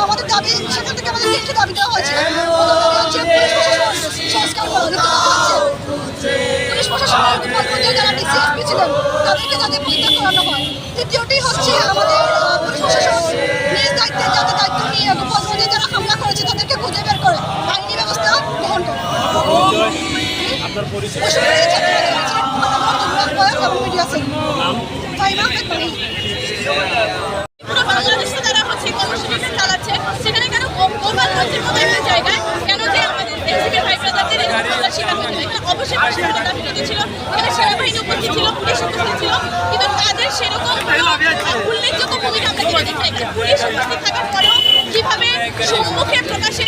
আমাদের দাবি সেখান দাবি দেওয়া হয়েছে তাদেরকে যাতে পরিত্যাগ হচ্ছে আমাদের পুলিশ দায়িত্বে যাতে দায়িত্ব নিয়ে গোপালগঞ্জে যারা হামলা করেছে তাদেরকে খুঁজে বের করে আইনি ব্যবস্থা আপনার পরিচয় সেল পুরো বাংলাদেশে যারা হচ্ছে কেন গো- গোপালগঞ্জের মতো জায়গায়? কেন যে আমাদের এনসিপি ভাই ব্রাদারদের এরকম অবশ্যই সেনাবাহিনী ছিল কিন্তু তাদের সেরকম উল্লেখযোগ্য ভূমিকা আমরা ছিল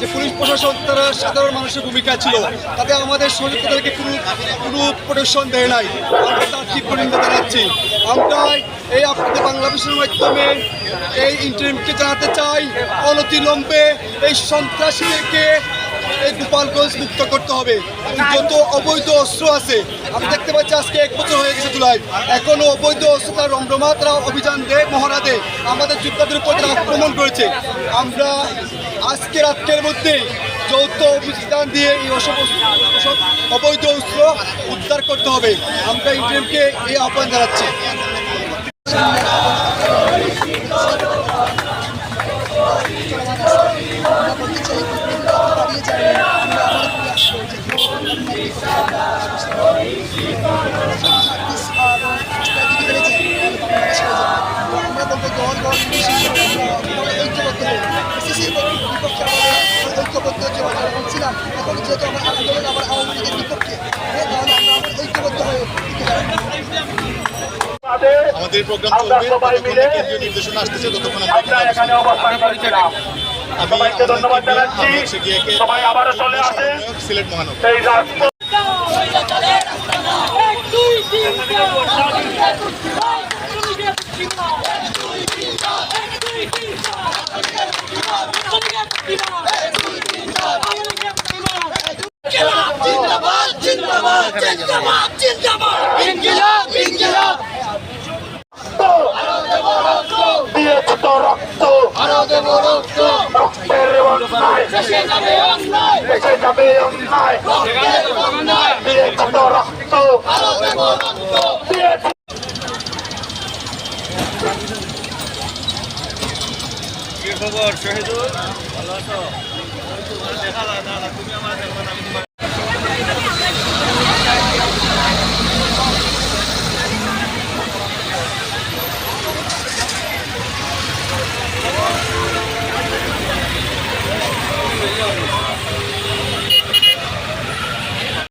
যে পুলিশ প্রশাসন তারা সাধারণ মানুষের ভূমিকা ছিল, তাতে আমাদের তাদেরকে কোনো কোনো প্রোটেকশন দেয় নাই। আমরা তার তীব্র নিন্দা জানাচ্ছি। আমরা এই আপনাদের বাংলাদেশের মাধ্যমে এই ইন্টারভিউকে জানাতে চাই অনতিলম্বে এই সন্ত্রাসীদেরকে এই গোপালগঞ্জ মুক্ত করতে হবে। যত অবৈধ অস্ত্র আছে, আমি দেখতে পাচ্ছি আজকে এক বছর হয়ে গেছে জুলাই। এখনও অবৈধ অস্ত্র তারা রমরমা, তারা অভিযান দেয় মহড়া দেয়। আমাদের যোদ্ধাদের উপর তারা আক্রমণ করেছে, আমরা আজকে রাত্রের মধ্যে যৌথ অভিযান দিয়ে এই অসব অবৈধ অস্ত্র উদ্ধার করতে হবে। আমরা ইন্ডিয়ানকে এই আহ্বান জানাচ্ছি বলতে চাই দাঁড়িয়ে যাই আমরা আমাদের প্রয়াস আমরা বলব দল দল ঐক্যবদ্ধ এসএসসির বিপক্ষে আমাদের ঐক্যবদ্ধ যে আমরা বলছিলাম এখন যেহেতু আমার আন্দোলন আবার আওয়ামী লীগের বিপক্ষে তাহলে আমরা আবার ঐক্যবদ্ধ হয়ে আমাদের প্রোগ্রাম চলবে যতক্ষণ কেন্দ্রীয় নির্দেশনা আসতেছে ততক্ষণ আমরা আমরা এখানে অবস্থান করছিলাম আমি সবাইকে আমার ধন্যবাদ জানাচ্ছি। হচ্ছে সবাই আবারও চলে সমন্বয়ক সিলেট মহানগর। রক্ত। রক্তের দেশে যাবে অন্যায়। তো রক্ত। দিয়েছে কি খবর শহীদুল? ভালো আছো? দেখা না তুমি আমার দেখো না